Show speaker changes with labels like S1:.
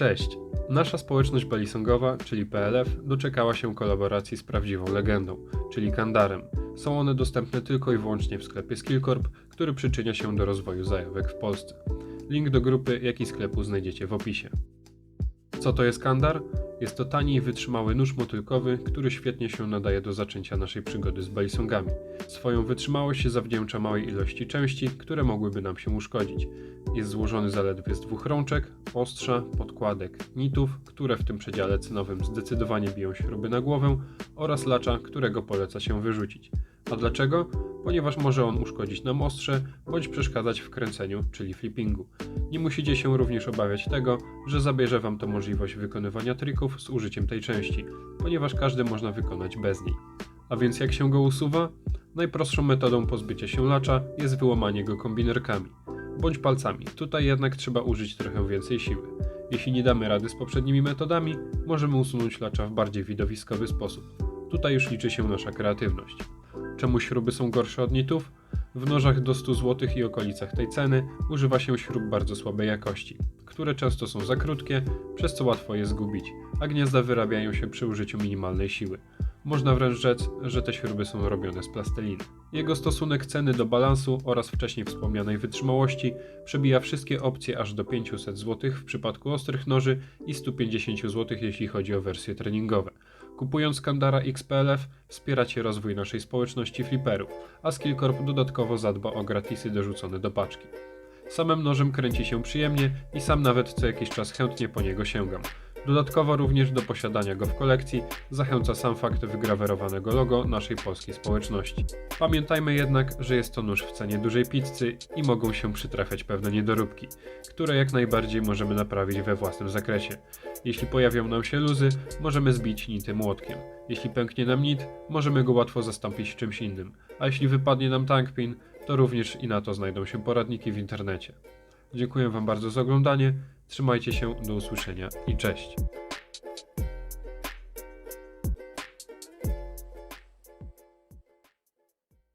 S1: Cześć! Nasza społeczność balisongowa, czyli PLF, doczekała się kolaboracji z prawdziwą legendą, czyli Kandarem. Są one dostępne tylko i wyłącznie w sklepie Skillcorp, który przyczynia się do rozwoju zajawek w Polsce. Link do grupy, jak i sklepu znajdziecie w opisie. Co to jest Kandar? Jest to tani i wytrzymały nóż motylkowy, który świetnie się nadaje do zaczęcia naszej przygody z balisongami. Swoją wytrzymałość zawdzięcza małej ilości części, które mogłyby nam się uszkodzić. Jest złożony zaledwie z dwóch rączek, ostrza, podkładek, nitów, które w tym przedziale cenowym zdecydowanie biją śruby na głowę oraz lacza, którego poleca się wyrzucić. A dlaczego? Ponieważ może on uszkodzić nam ostrze bądź przeszkadzać w kręceniu, czyli flippingu. Nie musicie się również obawiać tego, że zabierze Wam to możliwość wykonywania trików z użyciem tej części, ponieważ każdy można wykonać bez niej. A więc jak się go usuwa? Najprostszą metodą pozbycia się lacza jest wyłamanie go kombinerkami, bądź palcami. Tutaj jednak trzeba użyć trochę więcej siły. Jeśli nie damy rady z poprzednimi metodami, możemy usunąć lacza w bardziej widowiskowy sposób. Tutaj już liczy się nasza kreatywność. Czemu śruby są gorsze od nitów? W nożach do 100 zł i okolicach tej ceny używa się śrub bardzo słabej jakości, które często są za krótkie, przez co łatwo je zgubić, a gniazda wyrabiają się przy użyciu minimalnej siły. Można wręcz rzec, że te śruby są robione z plasteliny. Jego stosunek ceny do balansu oraz wcześniej wspomnianej wytrzymałości przebija wszystkie opcje aż do 500 zł w przypadku ostrych noży i 150 zł jeśli chodzi o wersje treningowe. Kupując Kandara XPLF wspieracie rozwój naszej społeczności flipperów, a Skillcorp dodatkowo zadba o gratisy dorzucone do paczki. Samym nożem kręci się przyjemnie i sam nawet co jakiś czas chętnie po niego sięgam. Dodatkowo również do posiadania go w kolekcji zachęca sam fakt wygrawerowanego logo naszej polskiej społeczności. Pamiętajmy jednak, że jest to nóż w cenie dużej pizzy i mogą się przytrafiać pewne niedoróbki, które jak najbardziej możemy naprawić we własnym zakresie. Jeśli pojawią nam się luzy, możemy zbić nity młotkiem. Jeśli pęknie nam nit, możemy go łatwo zastąpić czymś innym. A jeśli wypadnie nam tankpin, to również i na to znajdą się poradniki w internecie. Dziękuję Wam bardzo za oglądanie. Trzymajcie się, do usłyszenia i cześć.